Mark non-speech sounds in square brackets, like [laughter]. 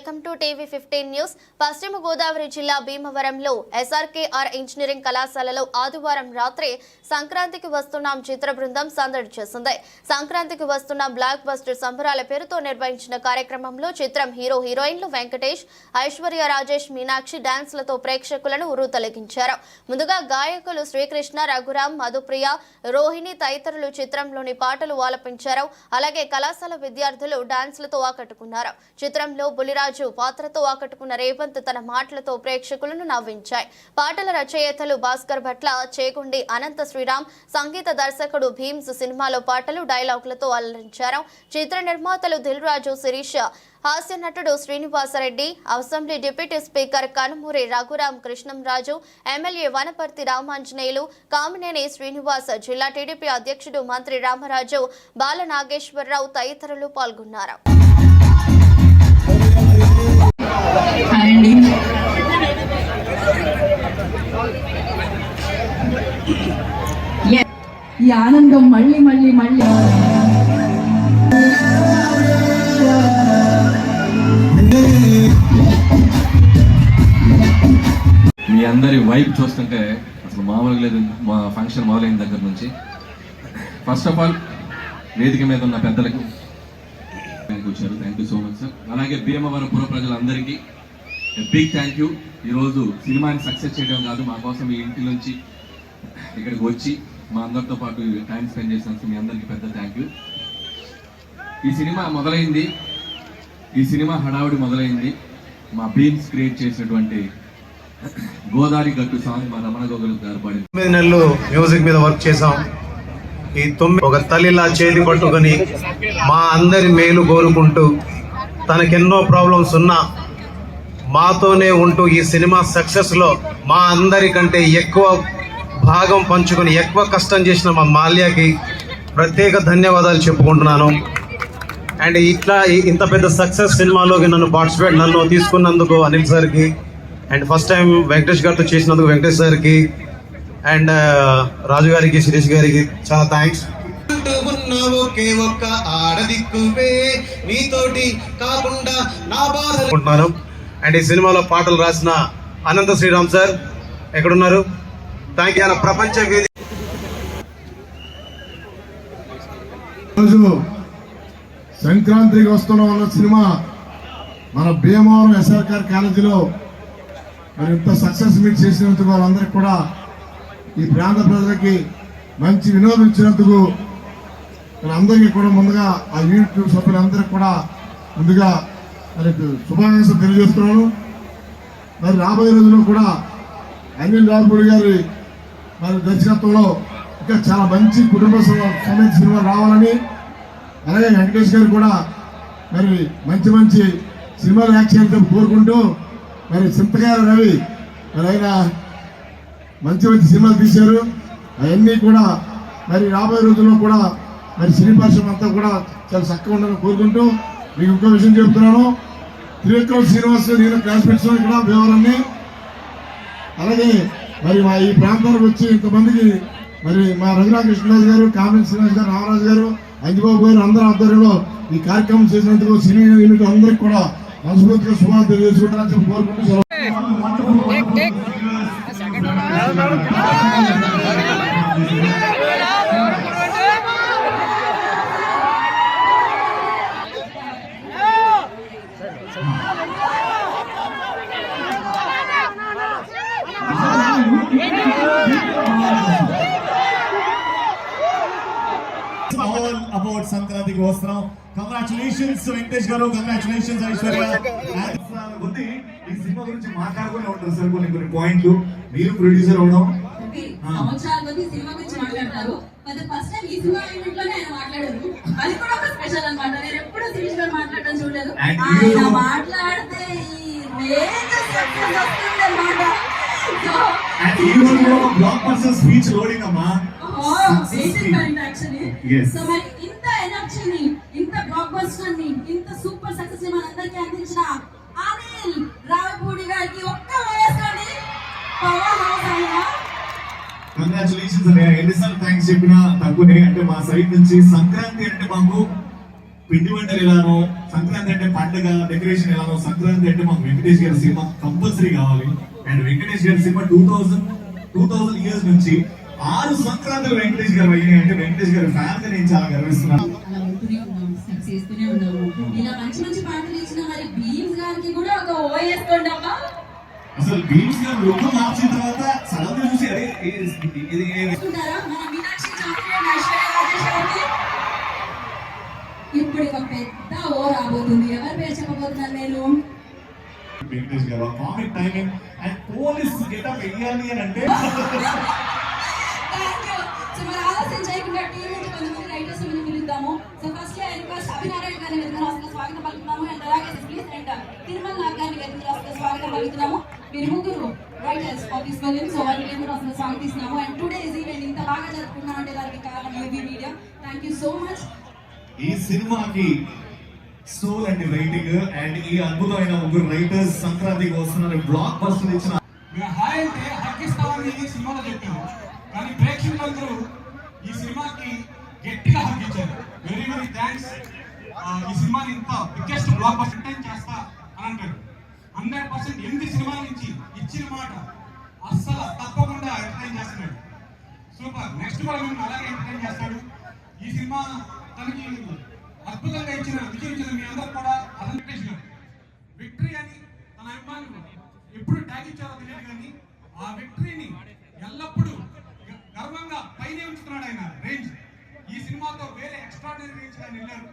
Welcome to TV fifteen news పశ్చిమ గోదావరి జిల్లా భీమవరంలో ఎస్ఆర్కేఆర్ ఇంజనీరింగ్ కళాశాలలో ఆదివారం రాత్రి సంక్రాంతికి వస్తున్నాం చిత్ర బృందం సందడి చేసింది సంక్రాంతికి వస్తున్న బ్లాక్ బస్టర్ సంబరాల పేరుతో నిర్వహించిన కార్యక్రమంలో చిత్రం హీరో హీరోయిన్లు వెంకటేష్ ఐశ్వర్య రాజేష్ మీనాక్షి డాన్స్లతో ప్రేక్షకులను ఉరుతొలగించారు ముందుగా గాయకులు శ్రీకృష్ణ రఘురాం మధుప్రియ రోహిణి తదితరులు చిత్రంలోని పాటలు ఆలపించారు అలాగే కళాశాల విద్యార్థులు డాన్స్లతో ఆకట్టుకున్నారు చిత్రంలో బులిరాజ్ పాత్రతో ఆకట్టుకున్న రేవంత్ తన మాటలతో ప్రేక్షకులను నవ్వించాయి. పాటల రచయితలు భాస్కర్ భట్ల చేగుండి అనంత శ్రీరామ్ సంగీత దర్శకుడు భీమ్స్ సినిమాలో పాటలు డైలాగులతో అలరించారు చిత్ర నిర్మాతలు దిల్ రాజు శిరీష హాస్య నటుడు Srinivasa Reddy assembly deputy speaker Kanumuri Raghuram Krishnamraju MLA Vanaparthi Ramanjaneyulu Kamineni Srinivas జిల్లా టీడీపీ అధ్యక్షుడు మంత్రి రామరాజు బాల నాగేశ్వరరావు తదితరులు పాల్గొన్నారు. అండి. ఈ ఆనందం మళ్ళీ మళ్ళీ మళ్ళీ. మీ అందరి వైబ్ చూస్తుంటే అసలు మామూలుగా లేదు మా ఫంక్షన్ మొదలైన దగ్గర నుంచి. ఫస్ట్ ఆఫ్ ఆల్ వేదిక మీద ఉన్న పెద్దలకు థ్యాంక్ వచ్చారు. Thank you so much sir అలాగే భీమవరం పుర ప్రజలందరికీ బిగ్ థ్యాంక్ యూ ఈరోజు సినిమాని సక్సెస్ చేయడం కాదు మా కోసం మీ ఇంటి నుంచి ఇక్కడికి వచ్చి మా అందరితో పాటు టైం స్పెండ్ చేసినందుకు మీ అందరికీ పెద్ద థ్యాంక్ యూ ఈ సినిమా మొదలైంది. ఈ సినిమా హడావుడి మొదలైంది. మా బీమ్స్ క్రియేట్ చేసినటువంటి గోదావరి గట్టు సాంగ్ మా రమణ గోగుల్ గారు పాడింది. తొమ్మిది నెలలు మ్యూజిక్ మీద వర్క్ చేసాం ఈ తొమ్మిది ఒక తల్లిలా చేతి పట్టుకొని మా అందరి మేలు కోరుకుంటూ తనకెన్నో ప్రాబ్లమ్స్ ఉన్నా మాతోనే ఉంటూ ఈ సినిమా సక్సెస్లో మా అందరికంటే ఎక్కువ భాగం పంచుకొని ఎక్కువ కష్టం చేసిన మా మాల్యాకి ప్రత్యేక ధన్యవాదాలు చెప్పుకుంటున్నాను. అండ్ ఇట్లా ఇంత పెద్ద సక్సెస్ సినిమాలోకి నన్ను పార్టిసిపేట్ నన్ను తీసుకున్నందుకు అనిల్ సార్కి అండ్ ఫస్ట్ టైం వెంకటేష్ గారితో చేసినందుకు వెంకటేష్ సార్కి అండ్ రాజు గారికి శిరీష్ గారికి చాలా థ్యాంక్స్ ఒకే ఒక్క ఆడదిక్కువే. నీతోటి కాకుండా నా బాధ అనుకుంటున్నాను. అండ్ ఈ సినిమాలో పాటలు రాసిన అనంత శ్రీరామ్ సార్ ఎక్కడున్నారు? థ్యాంక్ యూ ప్రపంచ వేది రోజు సంక్రాంతికి వస్తున్న ఉన్న సినిమా మన భీమవరం ఎస్ఆర్ఆర్ కాలేజీలో మరి ఇంత సక్సెస్ మీట్ చేసినందుకు వాళ్ళందరికీ కూడా ఈ ప్రాంత ప్రజలకి మంచి వినోదం ఇచ్చినందుకు అందరికీ కూడా ముందుగా ఆ యూనిట్ సభ్యులందరికీ కూడా ముందుగా మరి శుభాకాంక్షలు తెలియజేస్తున్నాను. మరి రాబోయే రోజుల్లో కూడా అనిల్ రావుపూడి గారి మరి దర్శకత్వంలో ఇంకా చాలా మంచి కుటుంబ సమేత సినిమా రావాలని అలాగే వెంకటేష్ గారు కూడా మరి మంచి మంచి సినిమాలు యాక్ట్ చేయాలని కోరుకుంటూ మరి చింతకాయ రవి మరి ఆయన మంచి మంచి సినిమాలు తీశారు. అవన్నీ కూడా మరి రాబోయే రోజుల్లో కూడా మరి సినీ పరిశ్రమ అంతా కూడా చాలా చక్కగా ఉండాలని కోరుకుంటూ మీకు ఇంకో విషయం చెప్తున్నాను. త్రివిక్రమ్ శ్రీనివాస్ నేను క్లాస్మేట్స్ ఇక్కడ భీమవరాన్ని అలాగే మరి మా ఈ ప్రాంతానికి వచ్చి ఇంతమందికి మరి మా రఘురా కృష్ణరాజు గారు కామెంట్ శ్రీనివాస్ గారు రామరాజు గారు అంజబాబు గారు అందరూ ఆధ్వర్యంలో ఈ కార్యక్రమం చేసినందుకు సినీ యూనిట్ అందరికి కూడా మనస్ఫూర్తిగా శుభాలు తెలియజేసుకుంటారని చెప్పి కోరుకుంటూ Thank you. ఆల్ అబౌట్ సంక్రాంతికి వస్తున్నాం. కంగ్రాచులేషన్స్ వెంకటేష్ గారు. కంగ్రాచులేషన్స్ ఐశ్వర్య. ఉంది. ఈ సినిమా గురించి మాట్లాడుకునే ఉంటారు సార్ కొన్ని కొన్ని పాయింట్లు. మీరు ప్రొడ్యూసర్ అవడం సంవత్సరాల సినిమా గురించి మాట్లాడతారు. మరి ఫస్ట్ టైం ఈ సినిమా ఈవెంట్లోనే ఆయన మాట్లాడారు. అది కూడా ఒక స్పెషల్ అన్నమాట. నేను ఎప్పుడు శిరీష్ గారు మాట్లాడడం చూడలేదు. ఆయన మాట్లాడితే ఈ రేంజ్ వస్తుంది అన్నమాట బ్లాక్ బస్టర్ స్పీచ్ లోడింగ్ అమ్మా. Yes. మరి ఇంత ఎనర్జీని ఇంత బ్లాక్ బస్టర్ని ఇంత సూపర్ సక్సెస్ని మనందరికీ అందించిన అనిల్ రావిపూడి గారికి ఒక్క వేసుకోండి పవర్ హౌస్ అయినా కంగ్రాచులేషన్స్ అన్నయ్య. ఎన్నిసార్లు థ్యాంక్స్ చెప్పినా తక్కువనే అంటే మా సైడ్ నుంచి సంక్రాంతి అంటే మాకు పిండి వంటలు ఎలానో సంక్రాంతి అంటే పండుగ డెకరేషన్ ఎలానో సంక్రాంతి అంటే మాకు వెంకటేష్ గారి సినిమా కంపల్సరీ కావాలి. అండ్ వెంకటేష్ గారి cinema two thousand two thousand years నుంచి ఆరు సంక్రాంతులు వెంకటేష్ గారు అయ్యాయి అంటే వెంకటేష్ గారి ఫ్యాన్గా నేను చాలా గర్విస్తున్నాను. చేస్తూనే ఉన్నాము ఇలా మంచి మంచి పాటలు ఇచ్చిన మరి బీమ్స్ గారికి కూడా ఒక ఓ వేసుకోండి అమ్మా. అసలు బీమ్స్ గారు లుక్ మార్చిన తర్వాత సడన్గా చూసి అరే ఇది- ఇప్పుడు ఒక పెద్ద ఓ రాబోతుంది. ఎవరి పేరు చెప్పబోతున్నాను నేను? వెంకటేష్ గారు comic timing and police getup వెయ్యాలి అని అంటే [laughs] మీరు ముగ్గురు writers of this film so వాళ్ళకి వెనుక రాసిన స్వాగతిస్తున్నాము అండ్ టుడే ఇస్ ఈవెంట్ ఇంత బాగా జరుపుకున్నాం అంటే దానికి కారణం UV media thank you so much ఈ సినిమాకి సోల్ అండ్ రైటింగ్ అండ్ ఈ అద్భుతమైన ముగ్గురు రైటర్స్ సంక్రాంతికి వస్తున్నారు. బ్లాక్ బస్టర్ ఇచ్చిన మేము హాయ్ అంటే హక్కిస్తామని ఈ సినిమాలో చెప్పాము కానీ ప్రేక్షకులందరూ ఈ సినిమాకి గట్టిగా హక్కిచ్చారు వెరీ వెరీ థ్యాంక్స్ ఈ సినిమాని ఇంత బిగ్గెస్ట్ బ్లాక్ బస్టర్ చేస్తా అని అంటారు. హండ్రెడ్ పర్సెంట్ ఎనిమిది సినిమా నుంచి ఇచ్చిన మాట అస్సలు తప్పకుండా ఎంటర్టైన్ చేస్తున్నాడు. సూపర్ నెక్స్ట్ కూడా మేము అలాగే ఎంటర్టైన్ చేస్తాడు. ఈ సినిమా తనకి అద్భుతంగా ఇచ్చిన విజయం ఇచ్చిన మీ అందరూ కూడా అతను గారు విక్టరీ అని తన అభిమానులు ఎప్పుడు ట్యాగ్ ఇచ్చారో తెలియదు కానీ ఆ విక్టరీని ఎల్లప్పుడూ గర్వంగా పైనే ఉంచుతున్నాడు ఆయన. రేంజ్ ఈ సినిమాతో వేరే ఎక్స్ట్రాడినరీ రేంజ్ ఆయన వెళ్ళారు.